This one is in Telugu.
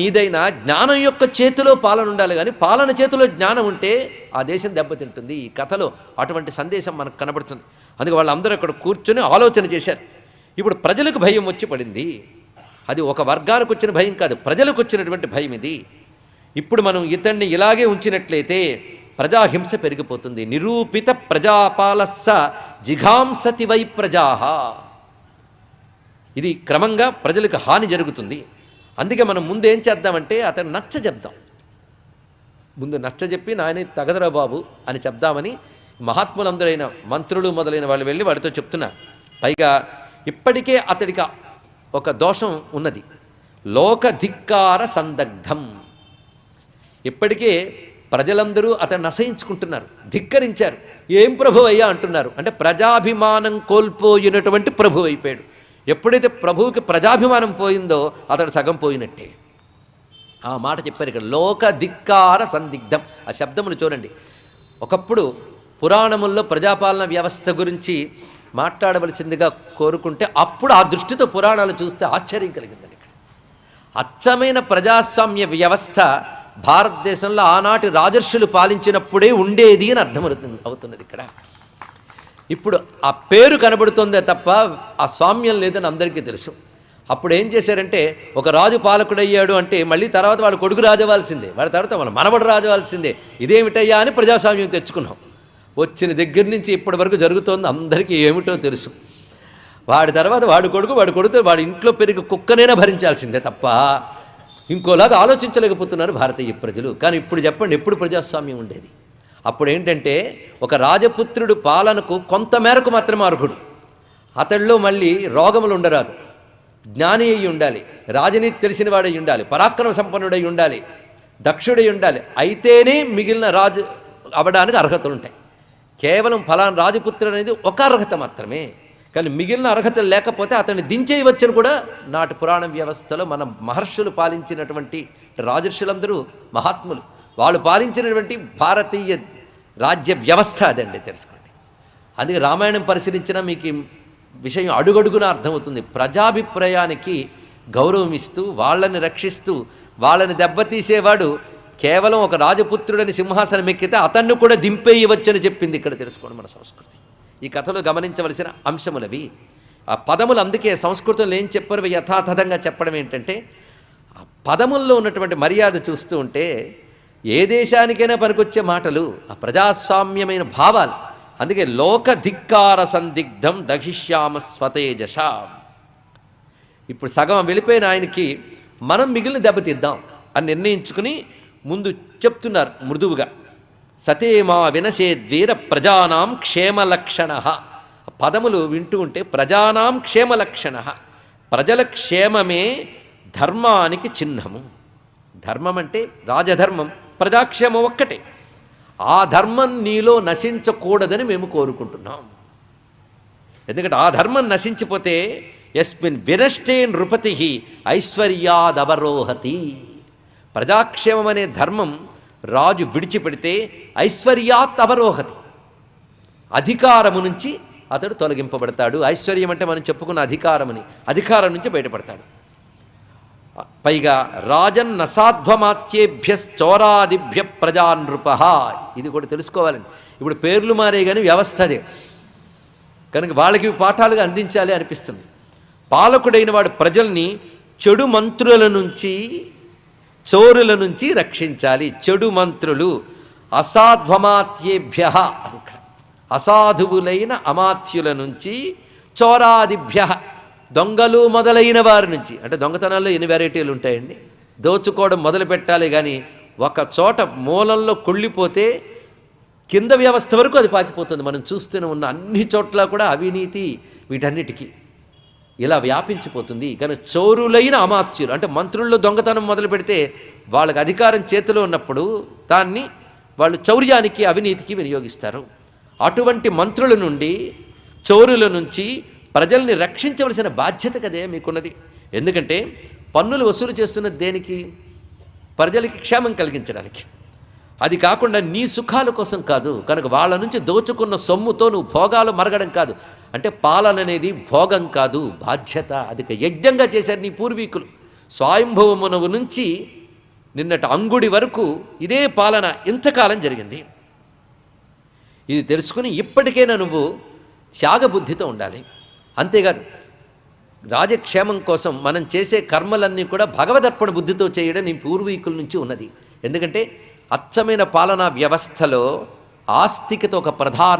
నీదైనా జ్ఞానం యొక్క చేతిలో పాలన ఉండాలి కానీ పాలన చేతిలో జ్ఞానం ఉంటే ఆ దేశం దెబ్బతింటుంది. ఈ కథలో అటువంటి సందేశం మనకు కనబడుతుంది. అందుకే వాళ్ళందరూ అక్కడ కూర్చొని ఆలోచన చేశారు. ఇప్పుడు ప్రజలకు భయం వచ్చి పడింది. అది ఒక వర్గానికి వచ్చిన భయం కాదు ప్రజలకు వచ్చినటువంటి భయం ఇది. ఇప్పుడు మనం ఇతన్ని ఇలాగే ఉంచినట్లయితే ప్రజాహింస పెరిగిపోతుంది. నిరూపిత ప్రజాపాలస్స జిఘాంసతి వై ప్రజాహ. ఇది క్రమంగా ప్రజలకు హాని జరుగుతుంది. అందుకే మనం ముందు ఏం చేద్దామంటే అతను నచ్చ చెప్దాం. ముందు నచ్చ చెప్పి నాయన తగదరా బాబు అని చెప్దామని మహాత్ములందరైన మంత్రులు మొదలైన వాళ్ళు వెళ్ళి వాడితో చెప్తున్నారు పైగా ఇప్పటికే అతడికి ఒక దోషం ఉన్నది. లోక ధిక్కార సందగ్ధం. ఇప్పటికే ప్రజలందరూ అతన్ని అసహించుకుంటున్నారు ధిక్కరించారు. ఏం ప్రభు అయ్యా? అంటున్నారు. అంటే ప్రజాభిమానం కోల్పోయినటువంటి ప్రభు అయిపోయాడు. ఎప్పుడైతే ప్రభువుకి ప్రజాభిమానం పోయిందో అతడు సగం పోయినట్టే. ఆ మాట చెప్పారు ఇక్కడ లోక ధిక్కార సందిగ్ధం. ఆ శబ్దమును చూడండి. ఒకప్పుడు పురాణముల్లో ప్రజాపాలన వ్యవస్థ గురించి మాట్లాడవలసిందిగా కోరుకుంటే అప్పుడు ఆ దృష్టితో పురాణాలు చూస్తే ఆశ్చర్యం కలిగిందండి ఇక్కడ. అచ్చమైన ప్రజాస్వామ్య వ్యవస్థ భారతదేశంలో ఆనాటి రాజర్షులు పాలించినప్పుడే ఉండేది అని అర్థమవుతుంది అవుతున్నది ఇక్కడ. ఇప్పుడు ఆ పేరు కనబడుతుందే తప్ప ఆ స్వామ్యం లేదని అందరికీ తెలుసు. అప్పుడు ఏం చేశారంటే ఒక రాజు పాలకుడయ్యాడు అంటే మళ్ళీ తర్వాత వాడు కొడుకు రాజవాల్సిందే వాడి తర్వాత మన మనవడు రాజవాల్సిందే ఇదేమిటయ్యా అని ప్రజాస్వామ్యం తెచ్చుకున్నాం. వచ్చిన దగ్గర నుంచి ఇప్పటి వరకు జరుగుతోంది అందరికీ ఏమిటో తెలుసు. వాడి తర్వాత వాడి కొడుకు వాడి కొడుకు వాడి ఇంట్లో పెరిగి కుక్కనైనా భరించాల్సిందే తప్ప ఇంకోలాగా ఆలోచించలేకపోతున్నారు భారతీయ ప్రజలు. కానీ ఇప్పుడు చెప్పండి ఎప్పుడు ప్రజాస్వామ్యం ఉండేది? అప్పుడు ఏంటంటే ఒక రాజపుత్రుడు పాలనకు కొంతమేరకు మాత్రమే అర్హుడు. అతడిలో మళ్ళీ రోగములు ఉండరాదు. జ్ఞాని అయి ఉండాలి. రాజనీతి తెలిసిన వాడై ఉండాలి. పరాక్రమ సంపన్నుడై ఉండాలి. దక్షుడై ఉండాలి. అయితేనే మిగిలిన రాజు అవడానికి అర్హతలు ఉంటాయి కేవలం ఫలానా రాజపుత్రుడు అనేది ఒక అర్హత మాత్రమే. కానీ మిగిలిన అర్హతలు లేకపోతే అతన్ని దించేయవచ్చని కూడా నాటి పురాణ వ్యవస్థలో మన మహర్షులు పాలించినటువంటి రాజర్షులందరూ మహాత్ములు. వాళ్ళు పాలించినటువంటి భారతీయ రాజ్య వ్యవస్థ అదండి తెలుసుకోండి. అందుకే రామాయణం పరిశీలించినా మీకు విషయం అడుగడుగున అర్థమవుతుంది. ప్రజాభిప్రాయానికి గౌరవం ఇస్తూ వాళ్ళని రక్షిస్తూ వాళ్ళని దెబ్బతీసేవాడు కేవలం ఒక రాజపుత్రుడని సింహాసనం ఎక్కితే అతన్ని కూడా దింపేయవచ్చని చెప్పింది ఇక్కడ తెలుసుకోండి మన సంస్కృతి. ఈ కథలో గమనించవలసిన అంశములవి. ఆ పదములు అందుకే సంస్కృతంలో ఏం చెప్పారు యథాతథంగా చెప్పడం ఏంటంటే ఆ పదముల్లో ఉన్నటువంటి మర్యాద చూస్తూ ఉంటే ఏ దేశానికైనా పనికొచ్చే మాటలు ఆ ప్రజాస్వామ్యమైన భావాలు. అందుకే లోక ధిక్కార సందిగ్ధం దక్షిష్యామ స్వతేజస. ఇప్పుడు సగం వెళ్ళిపోయిన ఆయనకి మనం మిగిలిన దెబ్బతిద్దాం అని నిర్ణయించుకుని ముందు చెప్తున్నారు మృదువుగా. సతేమా వినశేద్వీర ప్రజానాం క్షేమలక్షణ పదములు వింటూ ఉంటే ప్రజానాం క్షేమలక్షణ ప్రజల క్షేమమే ధర్మానికి చిహ్నము. ధర్మం అంటే రాజధర్మం. ప్రజాక్షేమం ఒక్కటే. ఆ ధర్మం నీలో నశించకూడదని మేము కోరుకుంటున్నాం. ఎందుకంటే ఆ ధర్మం నశించిపోతే ఎస్మిన్ వినష్టే నృపతి ఐశ్వర్యాదవరోహతి. ప్రజాక్షేమం అనే ధర్మం రాజు విడిచిపెడితే ఐశ్వర్యాత్ అవరోహతి అధికారము నుంచి అతడు తొలగింపబడతాడు. ఐశ్వర్యం అంటే మనం చెప్పుకున్న అధికారమని అధికారం నుంచి బయటపడతాడు. పైగా రాజన్ నసాధ్వమాత్యేభ్యశ్చోరాదిభ్య ప్రజానృప. ఇది కూడా తెలుసుకోవాలండి. ఇప్పుడు పేర్లు మారే కానీ వ్యవస్థ అదే. కనుక వాళ్ళకి పాఠాలుగా అందించాలి అనిపిస్తుంది. పాలకుడైన వాడు ప్రజల్ని చెడు మంత్రుల నుంచి చోరుల నుంచి రక్షించాలి. చెడు మంత్రులు. అసాధ్వమాత్యేభ్య అది ఇక్కడ. అసాధువులైన అమాత్యుల నుంచి చోరాదిభ్య దొంగలు మొదలైన వారి నుంచి అంటే దొంగతనాల్లో ఎన్ని వెరైటీలు ఉంటాయండి? దోచుకోవడం మొదలు పెట్టాలి కానీ ఒక చోట మూలంలో కొళ్ళిపోతే కింద వ్యవస్థ వరకు అది పాకిపోతుంది. మనం చూస్తూనే ఉన్న అన్ని చోట్ల కూడా అవినీతి వీటన్నిటికీ. ఇలా వ్యాపించిపోతుంది. కానీ చోరులైన అమాత్యులు అంటే మంత్రుల్లో దొంగతనం మొదలు పెడితే వాళ్ళకి అధికారం చేతిలో ఉన్నప్పుడు దాన్ని వాళ్ళు చౌర్యానికి అవినీతికి వినియోగిస్తారు. అటువంటి మంత్రుల నుండి చోరుల నుంచి ప్రజల్ని రక్షించవలసిన బాధ్యత కదే మీకున్నది. ఎందుకంటే పన్నులు వసూలు చేస్తున్నది దేనికి? ప్రజలకి క్షేమం కలిగించడానికి. అది కాకుండా నీ సుఖాల కోసం కాదు. కనుక వాళ్ళ నుంచి దోచుకున్న సొమ్ముతో నువ్వు భోగాలు మరగడం కాదు. అంటే పాలన అనేది భోగం కాదు బాధ్యత. అది యజ్ఞంగా చేశారు నీ పూర్వీకులు. స్వయంభవమునవు నుంచి నిన్నటి అంగుడి వరకు ఇదే పాలన ఇంతకాలం జరిగింది. ఇది తెలుసుకుని ఇప్పటికైనా నువ్వు త్యాగబుద్ధితో ఉండాలి. అంతేకాదు రాజక్షేమం కోసం మనం చేసే కర్మలన్నీ కూడా భగవదర్పణ బుద్ధితో చేయడం నీ పూర్వీకుల నుంచి ఉన్నది. ఎందుకంటే అచ్చమైన పాలనా వ్యవస్థలో ఆస్తికత ఒక ప్రధాన